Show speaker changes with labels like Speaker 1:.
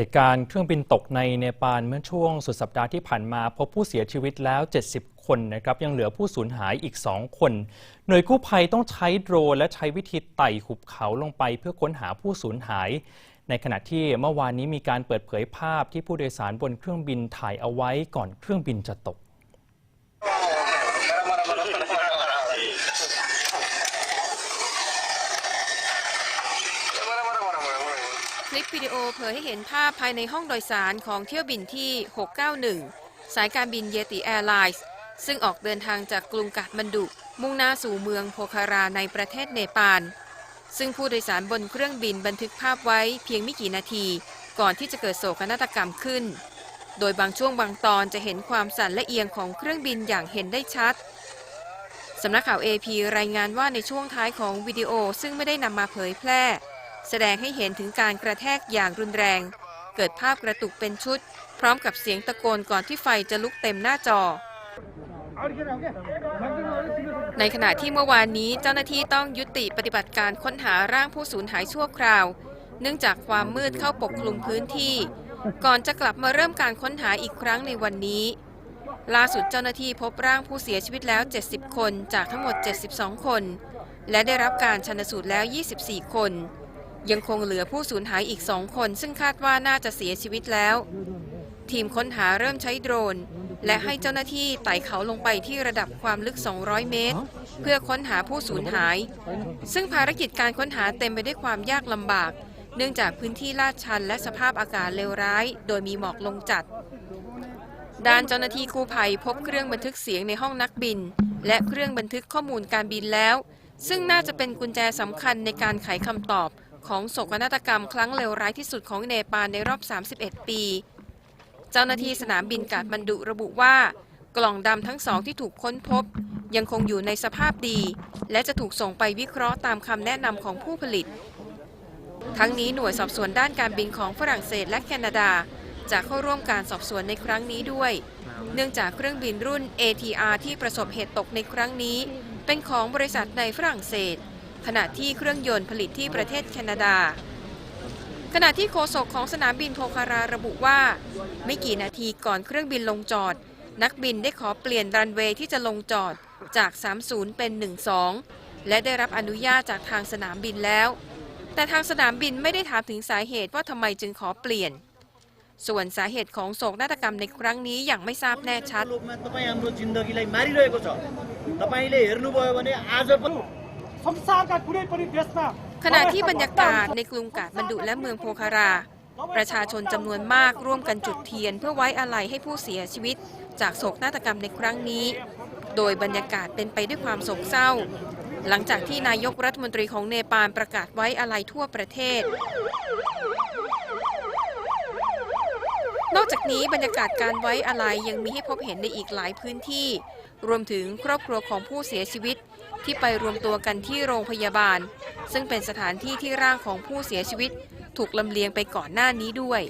Speaker 1: เหตุการณ์เครื่องบินตกในเนปาลเมื่อช่วงสุดสัปดาห์ที่ผ่านมา พบผู้เสียชีวิตแล้ว 70 คนนะครับยังเหลือผู้สูญหายอีก 2 คน หน่วยกู้ภัยต้องใช้โดรนและใช้วิธีไต่หุบเขาลงไปเพื่อค้นหาผู้สูญหาย ในขณะที่เมื่อวานนี้มีการเปิดเผยภาพที่ผู้โดยสารบนเครื่องบินถ่ายเอาไว้ก่อนเครื่องบินจะตก
Speaker 2: คลิปวิดีโอเผยให้เห็นภาพภายในห้องโดยสารของเที่ยวบินที่ 691 สายการบินเยติแอร์ไลน์ซึ่งออกเดินทางจากกรุงกาฐมันดุ มุ่งหน้าสู่เมืองโพคาราในประเทศเนปาล ซึ่งผู้โดยสารบนเครื่องบินบันทึกภาพไว้เพียงไม่กี่นาที ก่อนที่จะเกิดโศกนาฏกรรมขึ้น โดยบางช่วงบางตอนจะเห็นความสั่นและเอียงของเครื่องบินอย่างเห็นได้ชัดสำนักข่าว AP รายงานว่าในช่วงท้ายของวิดีโอซึ่งไม่ได้นำมาเผยแพร่ แสดงให้เห็นถึงการกระแทกอย่างรุนแรง เกิดภาพกระตุกเป็นชุด พร้อมกับเสียงตะโกนก่อนที่ไฟจะลุกเต็มหน้าจอ ในขณะที่เมื่อวานนี้เจ้าหน้าที่ต้องยุติปฏิบัติการค้นหาร่างผู้สูญหายชั่วคราว เนื่องจากความมืดเข้าปกคลุมพื้นที่ ก่อนจะกลับมาเริ่มการค้นหาอีกครั้งในวันนี้ ล่าสุดเจ้าหน้าที่พบร่างผู้เสียชีวิตแล้ว 70 คนจากทั้งหมด 72 คน และได้รับการชันสูตรแล้ว 24 คน ยังคงเหลือผู้สูญหายอีก2คน ซึ่งคาดว่าน่าจะเสียชีวิตแล้ว ทีมค้นหาเริ่มใช้โดรน และให้เจ้าหน้าที่ไต่เขาลงไปที่ระดับความลึก 200 เมตร เพื่อค้นหาผู้สูญหาย ซึ่งภารกิจการค้นหาเต็มไปด้วยความยากลำบาก เนื่องจากพื้นที่ลาดชันและสภาพอากาศเลวร้าย โดยมีหมอกลงจัด ด้านเจ้าหน้าที่กู้ภัยพบเครื่องบันทึกเสียงในห้องนักบิน และเครื่องบันทึกข้อมูลการบินแล้ว ซึ่งน่าจะเป็นกุญแจสำคัญในการไขคำตอบ ของโศกนาฏกรรมครั้งเลวร้ายที่สุดของเนปาลในรอบ 31 ปี เจ้าหน้าที่สนามบินกาดมันดุระบุว่ากล่องดำทั้งสองที่ถูกค้นพบ ยังคงอยู่ในสภาพดี และจะถูกส่งไปวิเคราะห์ตามคำแนะนำของผู้ผลิต ทั้งนี้หน่วยสอบสวนด้านการบินของฝรั่งเศสและแคนาดา จะเข้าร่วมการสอบสวนในครั้งนี้ด้วย เนื่องจากเครื่องบินรุ่น ATR ที่ประสบเหตุตกในครั้งนี้ เป็นของบริษัทในฝรั่งเศส ขณะที่เครื่องยนต์ผลิตที่ประเทศแคนาดา ขณะที่โฆษกของสนามบินโพคาราระบุว่า ไม่กี่นาทีก่อนเครื่องบินลงจอด นักบินได้ขอเปลี่ยนรันเวย์ที่จะลงจอดจาก 30 เป็น 12 และได้รับอนุญาตจากทางสนามบินแล้ว แต่ทางสนามบินไม่ได้ถามถึงสาเหตุว่าทำไมจึงขอเปลี่ยนส่วนสาเหตุของโศกนาฏกรรมในครั้งนี้ยังไม่ทราบแน่ชัด ขณะที่บรรยากาศในกรุงกาดบันดุและเมืองโพคารา ประชาชนจำนวนมากร่วมกันจุดเทียน เพื่อไว้อาลัยให้ผู้เสียชีวิต จากโศกนาฏกรรมในครั้งนี้ โดยบรรยากาศเป็นไปด้วยความโศกเศร้า หลังจากที่นายกรัฐมนตรีของเนปาลประกาศไว้อาลัยทั่วประเทศ นอกจากนี้บรรยากาศการไว้อาลัยยังมีให้พบเห็นในอีกหลายพื้นที่ รวมถึงครอบครัวของผู้เสียชีวิต ที่ไปรวมตัวกันที่โรงพยาบาล ซึ่งเป็นสถานที่ที่ร่างของผู้เสียชีวิต ถูกลำเลียงไปก่อนหน้านี้ด้วย